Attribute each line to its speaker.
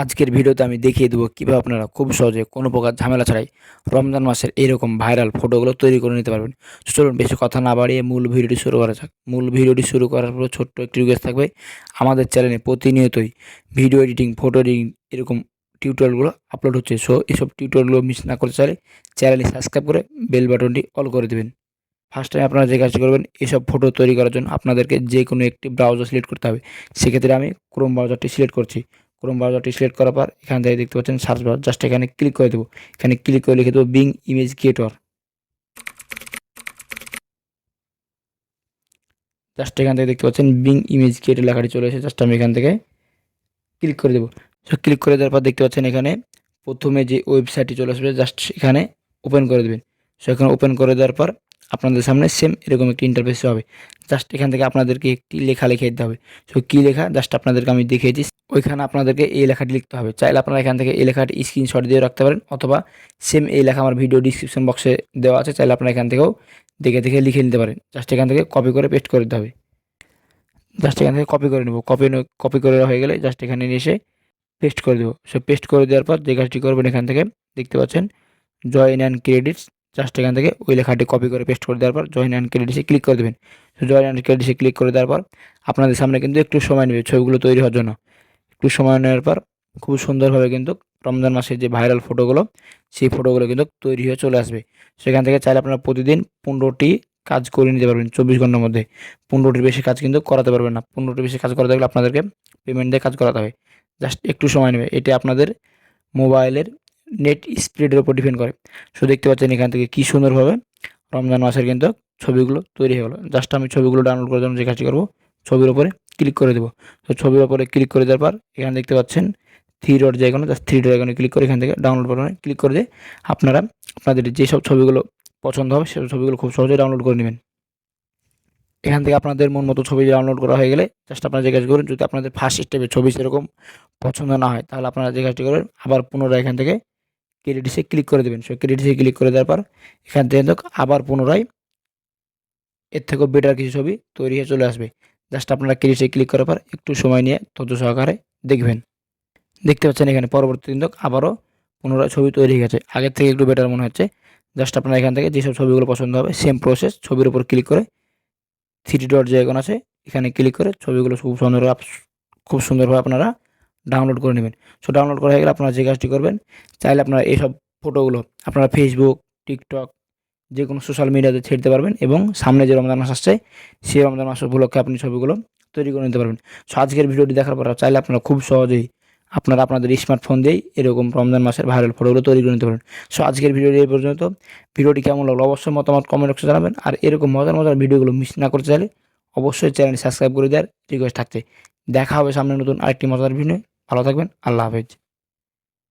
Speaker 1: আজকের ভিডিওতে আমি দেখিয়ে দেবো কীভাবে আপনারা খুব সহজে কোনো প্রকার ঝামেলা ছাড়াই রমজান মাসের এরকম ভাইরাল ফটোগুলো তৈরি করে নিতে পারবেন। চলুন বেশি কথা না বাড়িয়ে মূল ভিডিওটি শুরু করা যাক। মূল ভিডিওটি শুরু করার পর ছোট্ট একটি রিকোয়েস্ট থাকবে। আমাদের চ্যানেলে প্রতিনিয়তই ভিডিও এডিটিং ফটো এডিটিং এরকম টিউটোরিয়ালগুলো আপলোড হচ্ছে। সো এসব টিউটোরিয়ালগুলো মিস না করতে চাইলে চ্যানেলটি সাবস্ক্রাইব করে বেল বাটনটি অল করে দেবেন। ফার্স্ট টাইম আপনারা যে কাজটি করবেন, এসব ফটো তৈরি করার জন্য আপনাদেরকে যে কোনো একটি ব্রাউজার সিলেক্ট করতে হবে। সেক্ষেত্রে আমি ক্রোম ব্রাউজারটি সিলেক্ট করছি। ক্রোম ব্রাউজারটি সিলেক্ট করার পর এখান থেকে দেখতে পাচ্ছেন সার্চ বার জাস্ট এখানে ক্লিক করে দেবো। এখানে ক্লিক করে লিখে দেবো বিং ইমেজ ক্রিয়েটর জাস্ট এখান থেকে দেখতে পাচ্ছেন বিং ইমেজ ক্রিয়েটর লেখাটি চলে এসে জাস্ট আমি এখান থেকে ক্লিক করে দেবো। ক্লিক করে দেওয়ার পর দেখতে পাচ্ছেন এখানে প্রথমে যে ওয়েবসাইটটি চলে আসবে জাস্ট এখানে ওপেন করে দেবেন। সো এখানে ওপেন করে দেওয়ার পর আপনাদের সামনে সেম এরকম একটি ইন্টারফেস হবে। জাস্ট এখান থেকে আপনাদেরকে একটি লেখা লিখে দিতে হবে। সো কী লেখা? জাস্ট আপনাদেরকে আমি দেখিয়েছি ওইখানে আপনাদেরকে এই লেখাটি লিখতে হবে। চাইলে আপনারা এখান থেকে এই লেখাটি স্ক্রিনশট দিয়ে রাখতে পারেন অথবা সেম এই লেখা আমার ভিডিও ডিসক্রিপশন বক্সে দেওয়া আছে, চাইলে আপনারা এখান থেকেও দেখে দেখে লিখে নিতে পারেন। জাস্ট এখান থেকে কপি করে পেস্ট করে দিতে হবে। জাস্ট এখান থেকে কপি করে নেব। কপি কপি করে হয়ে গেলে জাস্ট এখানে নিয়ে এসে পেস্ট করে দেবো। সো পেস্ট করে দেওয়ার পর যে কাজটি করবেন এখান থেকে দেখতে পাচ্ছেন জয়েন অ্যান্ড ক্রেডিটস জাস্ট এখান থেকে ওই লেখাটি কপি করে পেস্ট করে দেওয়ার পর জয়েন অ্যান্ড ক্রেডিটসে ক্লিক করে দেবেন। জয়েন অ্যান্ড ক্রেডিটসে ক্লিক করে দেওয়ার পর আপনাদের সামনে কিন্তু একটু সময় নেবে ছবিগুলো তৈরি হওয়ার জন্য। একটু সময় নেওয়ার পর খুব সুন্দরভাবে কিন্তু রমজান মাসের যে ভাইরাল ফটোগুলো সেই ফটোগুলো কিন্তু তৈরি হয়ে চলে আসবে। সেখান থেকে চাইলে আপনারা প্রতিদিন পনেরোটি কাজ করে নিতে পারবেন চব্বিশ ঘণ্টার মধ্যে। পনেরোটির বেশি কাজ কিন্তু করাতে পারবেন না। পনেরোটির বেশি কাজ করাতে গেলে আপনাদেরকে পেমেন্ট দিয়ে কাজ করাতে হবে। জাস্ট একটু সময় নেবে। এটা আপনাদের মোবাইলের নেট স্পিডের উপর ডিপেন্ড করে। সো দেখতে পাচ্ছেন এখান থেকে কী সুন্দরভাবে রমজান মাসের কিন্তু ছবিগুলো তৈরি হয়ে গেলো। জাস্ট আমি ছবিগুলো ডাউনলোড করার জন্য যে কাজটি করব, ছবির ওপরে ক্লিক করে দেবো। তো ছবির ওপরে ক্লিক করে দেওয়ার পর এখানে দেখতে পাচ্ছেন থ্রি ডট যে কোনো জাস্ট থ্রি ডট এখানে ক্লিক করে এখান থেকে ডাউনলোড বাটনে ক্লিক করে দিয়ে আপনারা আপনাদের যেসব ছবিগুলো পছন্দ হবে সেসব ছবিগুলো খুব সহজে ডাউনলোড করে নেবেন। এখান থেকে আপনাদের মন মতো ছবি ডাউনলোড করা হয়ে গেলে জাস্ট আপনারা যে কাজ করুন, যদি আপনাদের ফার্স্ট স্টেপে ছবি সেরকম পছন্দ না হয়, তাহলে আপনারা যে কাজটি করবেন, আবার পুনরায় এখান থেকে ক্রেডিটসে ক্লিক করে দেবেন। সো ক্রেডিটসে ক্লিক করে দেওয়ার পর এখান থেকে আবার পুনরায় এর থেকেও বেটার কিছু ছবি তৈরি হয়ে চলে আসবে। জাস্ট আপনারা ক্রেডিটসে ক্লিক করার পর একটু সময় নিয়ে ধৈর্য সহকারে দেখবেন। দেখতে পাচ্ছেন এখানে পরবর্তী দিন আবারও পুনরায় ছবি তৈরি হয়ে গেছে। আগের থেকে একটু বেটার মনে হচ্ছে। জাস্ট আপনারা এখান থেকে যেসব ছবিগুলো পছন্দ হবে সেম প্রসেস ছবির উপর ক্লিক করে থ্রি ডট যে এখন আছে, এখানে ক্লিক করে ছবিগুলো খুব সুন্দর খুব সুন্দরভাবে আপনারা ডাউনলোড করে নেবেন। সো ডাউনলোড করা হয়ে গেলে আপনারা যে কাজটি করবেন, চাইলে আপনারা এইসব ফটোগুলো আপনারা ফেসবুক টিকটক যে কোনো সোশ্যাল মিডিয়াতে ছেড়তে পারবেন এবং সামনে যে রমজান মাস আসছে, সেই রমজান মাস উপলক্ষে আপনি ছবিগুলো তৈরি করে নিতে পারবেন। সো আজকের ভিডিওটি দেখার পর চাইলে আপনারা খুব সহজেই আপনারা আপনাদের স্মার্টফোন দিয়েই এরকম রমজান মাসের ভাইরাল ফটোগুলো তৈরি করে নিতে পারেন সো আজকের ভিডিওটি এই পর্যন্ত। ভিডিওটি কেমন লাগল অবশ্যই মতামত কমেন্ট বক্সে জানাবেন। আর এরকম মজার মজার ভিডিওগুলো মিস না করতে চাইলে অবশ্যই চ্যানেলটি সাবস্ক্রাইব করে দেওয়ার রিকোয়েস্ট থাকছে। দেখা হবে সামনে নতুন আরেকটি মজার ভিডিও ভালো থাকবেন। আল্লাহ হাফেজ।